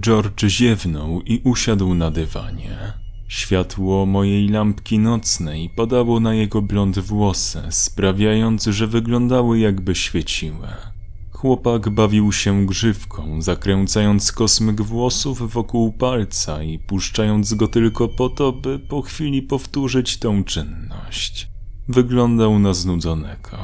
George ziewnął i usiadł na dywanie. Światło mojej lampki nocnej padało na jego blond włosy, sprawiając, że wyglądały jakby świeciły. Chłopak bawił się grzywką, zakręcając kosmyk włosów wokół palca i puszczając go tylko po to, by po chwili powtórzyć tą czynność. Wyglądał na znudzonego.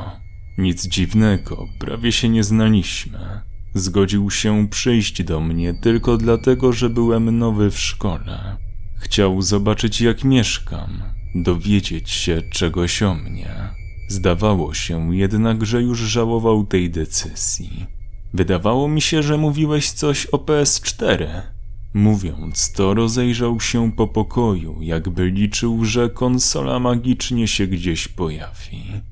Nic dziwnego, prawie się nie znaliśmy. Zgodził się przyjść do mnie tylko dlatego, że byłem nowy w szkole. Chciał zobaczyć, jak mieszkam, dowiedzieć się czegoś o mnie. Zdawało się jednak, że już żałował tej decyzji. Wydawało mi się, że mówiłeś coś o PS4. Mówiąc to, rozejrzał się po pokoju, jakby liczył, że konsola magicznie się gdzieś pojawi.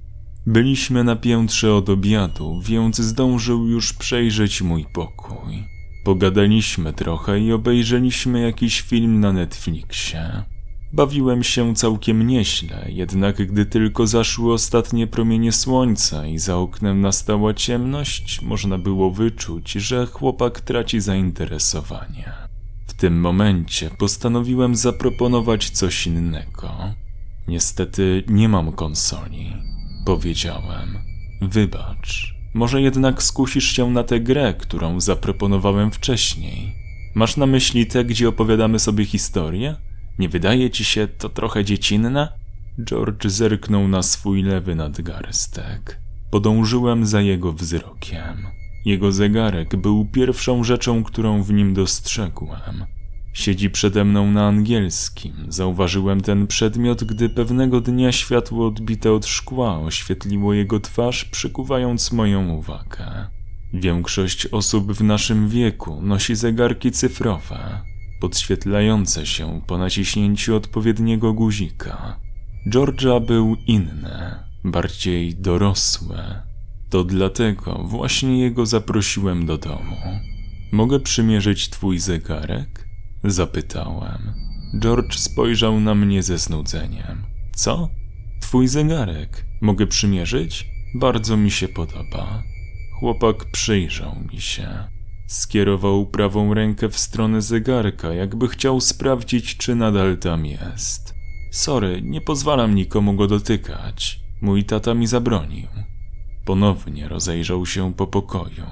Byliśmy na piętrze od obiadu, więc zdążył już przejrzeć mój pokój. Pogadaliśmy trochę i obejrzeliśmy jakiś film na Netflixie. Bawiłem się całkiem nieźle, jednak gdy tylko zaszły ostatnie promienie słońca i za oknem nastała ciemność, można było wyczuć, że chłopak traci zainteresowanie. W tym momencie postanowiłem zaproponować coś innego. Niestety nie mam konsoli, powiedziałem. Wybacz, może jednak skusisz się na tę grę, którą zaproponowałem wcześniej. Masz na myśli tę, gdzie opowiadamy sobie historię? Nie wydaje ci się to trochę dziecinne? George zerknął na swój lewy nadgarstek. Podążyłem za jego wzrokiem. Jego zegarek był pierwszą rzeczą, którą w nim dostrzegłem. Siedzi przede mną na angielskim. Zauważyłem ten przedmiot, gdy pewnego dnia światło odbite od szkła oświetliło jego twarz, przykuwając moją uwagę. Większość osób w naszym wieku nosi zegarki cyfrowe, podświetlające się po naciśnięciu odpowiedniego guzika. Georgia był inny, bardziej dorosły. To dlatego właśnie jego zaprosiłem do domu. Mogę przymierzyć twój zegarek? Zapytałem. George spojrzał na mnie ze znudzeniem. Co? Twój zegarek. Mogę przymierzyć? Bardzo mi się podoba. Chłopak przyjrzał mi się. Skierował prawą rękę w stronę zegarka, jakby chciał sprawdzić, czy nadal tam jest. Sorry, nie pozwalam nikomu go dotykać. Mój tata mi zabronił. Ponownie rozejrzał się po pokoju.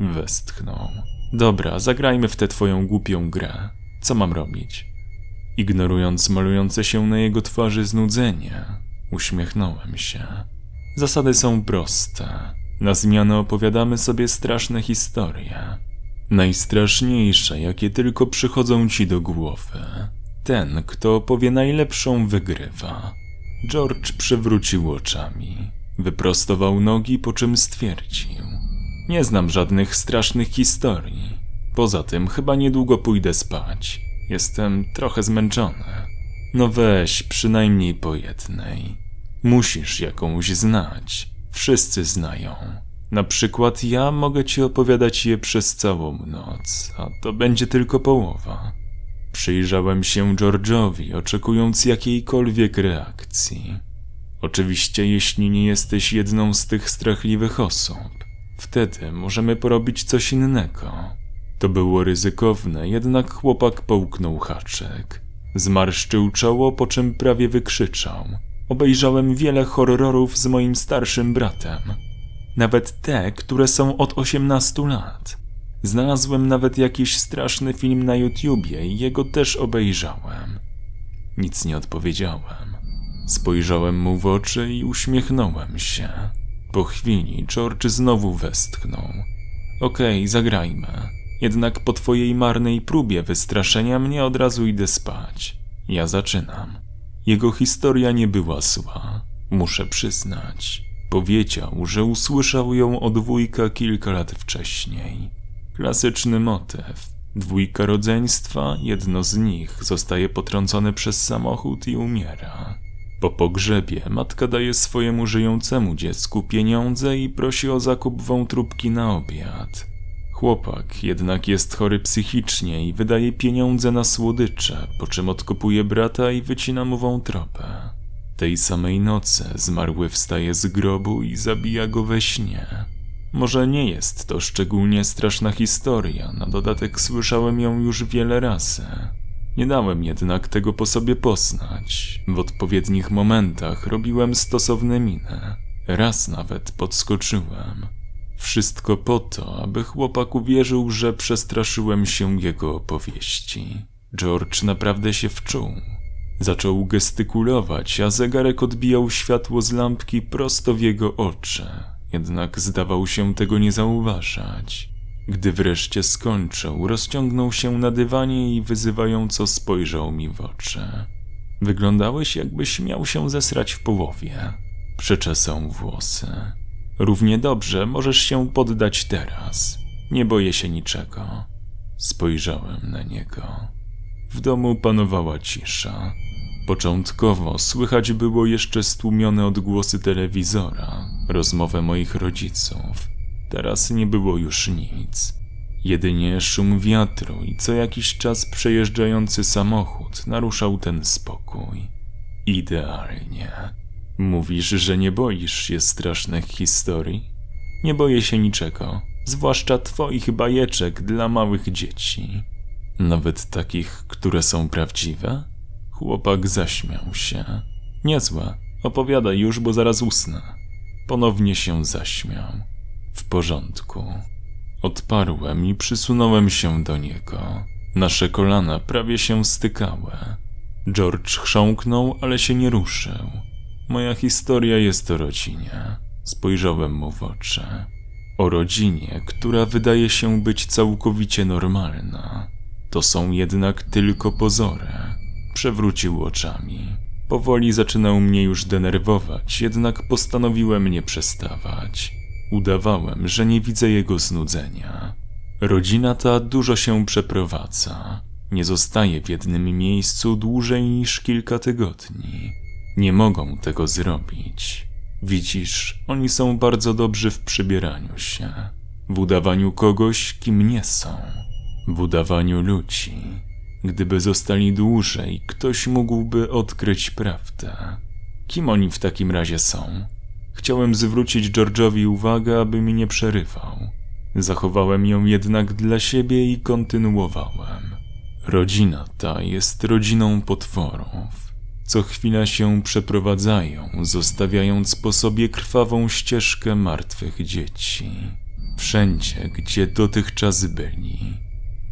Westchnął. Dobra, zagrajmy w tę twoją głupią grę. Co mam robić? Ignorując malujące się na jego twarzy znudzenie, uśmiechnąłem się. Zasady są proste. Na zmianę opowiadamy sobie straszne historie. Najstraszniejsze, jakie tylko przychodzą ci do głowy. Ten, kto opowie najlepszą, wygrywa. George przewrócił oczami. Wyprostował nogi, po czym stwierdził: Nie znam żadnych strasznych historii. Poza tym, chyba niedługo pójdę spać. Jestem trochę zmęczony. No weź, przynajmniej po jednej. Musisz jakąś znać. Wszyscy znają. Na przykład ja mogę ci opowiadać je przez całą noc, a to będzie tylko połowa. Przyjrzałem się George'owi, oczekując jakiejkolwiek reakcji. Oczywiście, jeśli nie jesteś jedną z tych strachliwych osób, wtedy możemy porobić coś innego. To było ryzykowne, jednak chłopak połknął haczek. Zmarszczył czoło, po czym prawie wykrzyczał. Obejrzałem wiele horrorów z moim starszym bratem. Nawet te, które są od 18 lat. Znalazłem nawet jakiś straszny film na YouTubie i jego też obejrzałem. Nic nie odpowiedziałem. Spojrzałem mu w oczy i uśmiechnąłem się. Po chwili George znowu westchnął. Okej, okay, zagrajmy. Jednak po twojej marnej próbie wystraszenia mnie od razu idę spać. Ja zaczynam. Jego historia nie była zła, muszę przyznać. Powiedział, że usłyszał ją od wujka kilka lat wcześniej. Klasyczny motyw. Dwójka rodzeństwa, jedno z nich zostaje potrącone przez samochód i umiera. Po pogrzebie matka daje swojemu żyjącemu dziecku pieniądze i prosi o zakup wątróbki na obiad. Chłopak jednak jest chory psychicznie i wydaje pieniądze na słodycze, po czym odkopuje brata i wycina mu wątrobę. Tej samej nocy zmarły wstaje z grobu i zabija go we śnie. Może nie jest to szczególnie straszna historia, na dodatek słyszałem ją już wiele razy. Nie dałem jednak tego po sobie poznać. W odpowiednich momentach robiłem stosowne miny. Raz nawet podskoczyłem. Wszystko po to, aby chłopak uwierzył, że przestraszyłem się jego opowieści. George naprawdę się wczuł. Zaczął gestykulować, a zegarek odbijał światło z lampki prosto w jego oczy. Jednak zdawał się tego nie zauważać. Gdy wreszcie skończył, rozciągnął się na dywanie i wyzywająco spojrzał mi w oczy. Wyglądałeś, jakbyś miał się zesrać w połowie. Przeczesał włosy. Równie dobrze możesz się poddać teraz. Nie boję się niczego. Spojrzałem na niego. W domu panowała cisza. Początkowo słychać było jeszcze stłumione odgłosy telewizora, rozmowę moich rodziców. Teraz nie było już nic. Jedynie szum wiatru i co jakiś czas przejeżdżający samochód naruszał ten spokój. Idealnie. Mówisz, że nie boisz się strasznych historii? Nie boję się niczego, zwłaszcza twoich bajeczek dla małych dzieci. Nawet takich, które są prawdziwe? Chłopak zaśmiał się. Niezłe, opowiadaj już, bo zaraz usnę. Ponownie się zaśmiał. W porządku. Odparłem i przysunąłem się do niego. Nasze kolana prawie się stykały. George chrząknął, ale się nie ruszył. Moja historia jest o rodzinie. Spojrzałem mu w oczy. O rodzinie, która wydaje się być całkowicie normalna. To są jednak tylko pozory. Przewrócił oczami. Powoli zaczynał mnie już denerwować, jednak postanowiłem nie przestawać. Udawałem, że nie widzę jego znudzenia. Rodzina ta dużo się przeprowadza. Nie zostaje w jednym miejscu dłużej niż kilka tygodni. Nie mogą tego zrobić. Widzisz, oni są bardzo dobrzy w przybieraniu się, w udawaniu kogoś, kim nie są, w udawaniu ludzi. Gdyby zostali dłużej, ktoś mógłby odkryć prawdę. Kim oni w takim razie są? Chciałem zwrócić George'owi uwagę, aby mi nie przerywał. Zachowałem ją jednak dla siebie i kontynuowałem. Rodzina ta jest rodziną potworów. Co chwila się przeprowadzają, zostawiając po sobie krwawą ścieżkę martwych dzieci. Wszędzie, gdzie dotychczas byli.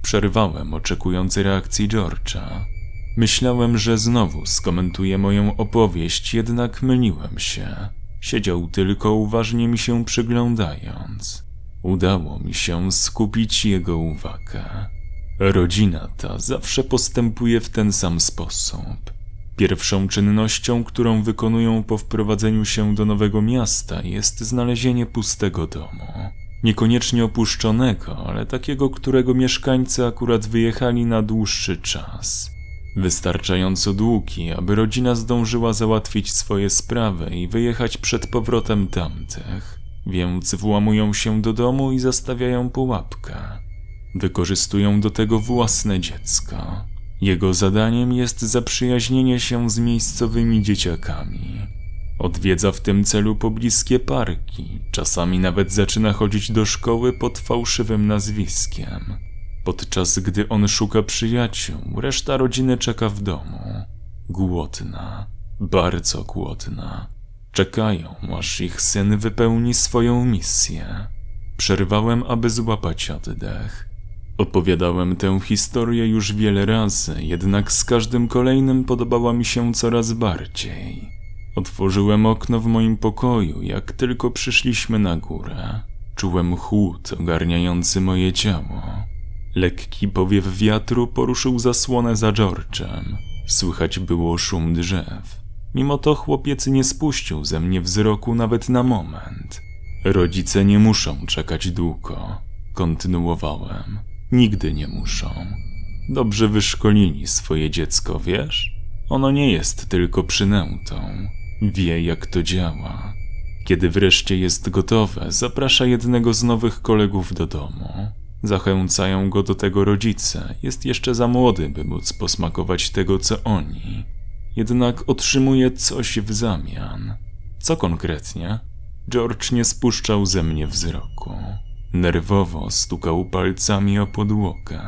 Przerwałem, oczekując reakcji George'a. Myślałem, że znowu skomentuje moją opowieść, jednak myliłem się. Siedział tylko uważnie mi się przyglądając. Udało mi się skupić jego uwagę. Rodzina ta zawsze postępuje w ten sam sposób. Pierwszą czynnością, którą wykonują po wprowadzeniu się do nowego miasta, jest znalezienie pustego domu. Niekoniecznie opuszczonego, ale takiego, którego mieszkańcy akurat wyjechali na dłuższy czas. Wystarczająco długi, aby rodzina zdążyła załatwić swoje sprawy i wyjechać przed powrotem tamtych, więc włamują się do domu i zastawiają pułapkę. Wykorzystują do tego własne dziecko. Jego zadaniem jest zaprzyjaźnienie się z miejscowymi dzieciakami. Odwiedza w tym celu pobliskie parki, czasami nawet zaczyna chodzić do szkoły pod fałszywym nazwiskiem. Podczas gdy on szuka przyjaciół, reszta rodziny czeka w domu. Głodna, bardzo głodna. Czekają, aż ich syn wypełni swoją misję. Przerwałem, aby złapać oddech. Opowiadałem tę historię już wiele razy, jednak z każdym kolejnym podobała mi się coraz bardziej. Otworzyłem okno w moim pokoju, jak tylko przyszliśmy na górę. Czułem chłód ogarniający moje ciało. Lekki powiew wiatru poruszył zasłonę za George'em. Słychać było szum drzew. Mimo to chłopiec nie spuścił ze mnie wzroku nawet na moment. Rodzice nie muszą czekać długo. Kontynuowałem. Nigdy nie muszą. Dobrze wyszkolili swoje dziecko, wiesz? Ono nie jest tylko przynętą. Wie, jak to działa. Kiedy wreszcie jest gotowe, zaprasza jednego z nowych kolegów do domu. Zachęcają go do tego rodzice. Jest jeszcze za młody, by móc posmakować tego, co oni. Jednak otrzymuje coś w zamian. Co konkretnie? George nie spuszczał ze mnie wzroku. Nerwowo stukał palcami o podłogę.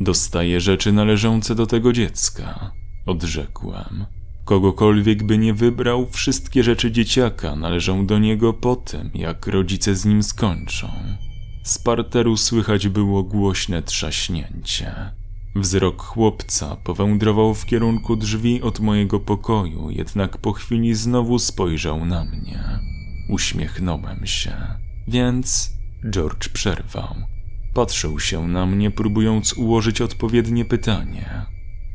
Dostaję rzeczy należące do tego dziecka, odrzekłem. Kogokolwiek by nie wybrał, wszystkie rzeczy dzieciaka należą do niego po tym, jak rodzice z nim skończą. Z parteru słychać było głośne trzaśnięcie. Wzrok chłopca powędrował w kierunku drzwi od mojego pokoju, jednak po chwili znowu spojrzał na mnie. Uśmiechnąłem się. Więc George przerwał. Patrzył się na mnie, próbując ułożyć odpowiednie pytanie.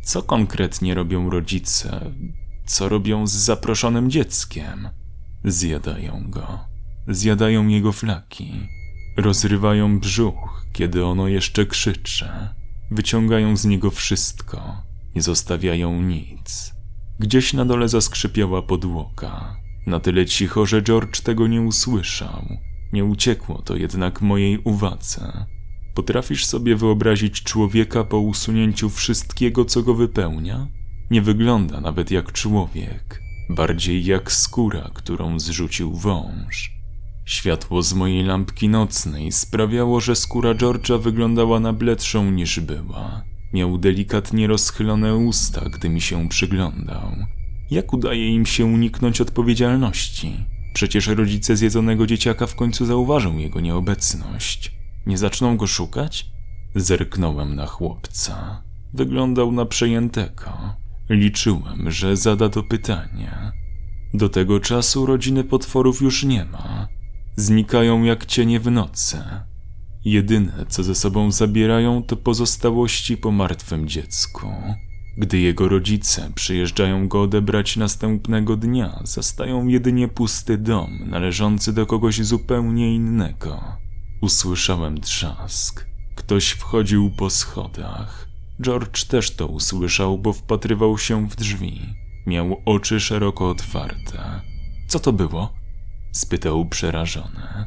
Co konkretnie robią rodzice? Co robią z zaproszonym dzieckiem? Zjadają go. Zjadają jego flaki. Rozrywają brzuch, kiedy ono jeszcze krzycze. Wyciągają z niego wszystko. Nie zostawiają nic. Gdzieś na dole zaskrzypiała podłoga. Na tyle cicho, że George tego nie usłyszał. Nie uciekło to jednak mojej uwadze. Potrafisz sobie wyobrazić człowieka po usunięciu wszystkiego, co go wypełnia? Nie wygląda nawet jak człowiek, bardziej jak skóra, którą zrzucił wąż. Światło z mojej lampki nocnej sprawiało, że skóra George'a wyglądała na bledszą niż była. Miał delikatnie rozchylone usta, gdy mi się przyglądał. Jak udaje im się uniknąć odpowiedzialności? Przecież rodzice zjedzonego dzieciaka w końcu zauważą jego nieobecność. Nie zaczną go szukać? Zerknąłem na chłopca. Wyglądał na przejętego. Liczyłem, że zada to pytanie. Do tego czasu rodziny potworów już nie ma. Znikają jak cienie w nocy. Jedyne, co ze sobą zabierają, to pozostałości po martwym dziecku. Gdy jego rodzice przyjeżdżają go odebrać następnego dnia, zastają jedynie pusty dom należący do kogoś zupełnie innego. Usłyszałem trzask. Ktoś wchodził po schodach. George też to usłyszał, bo wpatrywał się w drzwi. Miał oczy szeroko otwarte. Co to było? Spytał przerażony.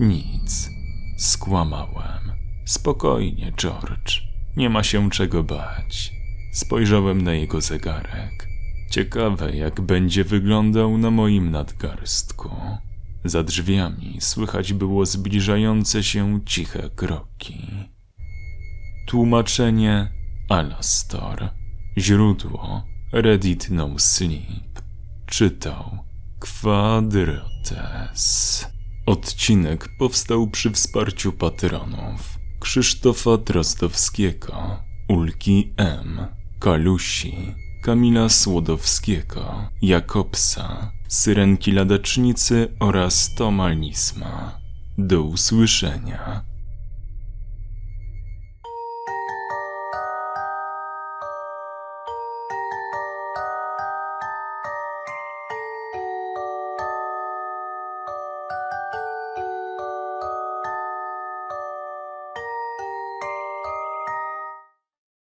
Nic. Skłamałem. Spokojnie, George. Nie ma się czego bać. Spojrzałem na jego zegarek. Ciekawe, jak będzie wyglądał na moim nadgarstku. Za drzwiami słychać było zbliżające się ciche kroki. Tłumaczenie Alastor. Źródło Reddit No Sleep. Czytał Quadrotes. Odcinek powstał przy wsparciu patronów Krzysztofa Drozdowskiego, Ulki M, Kalusi, Kamila Słodowskiego, Jakobsa, Syrenki Ladacznicy oraz Toma Lisma. Do usłyszenia.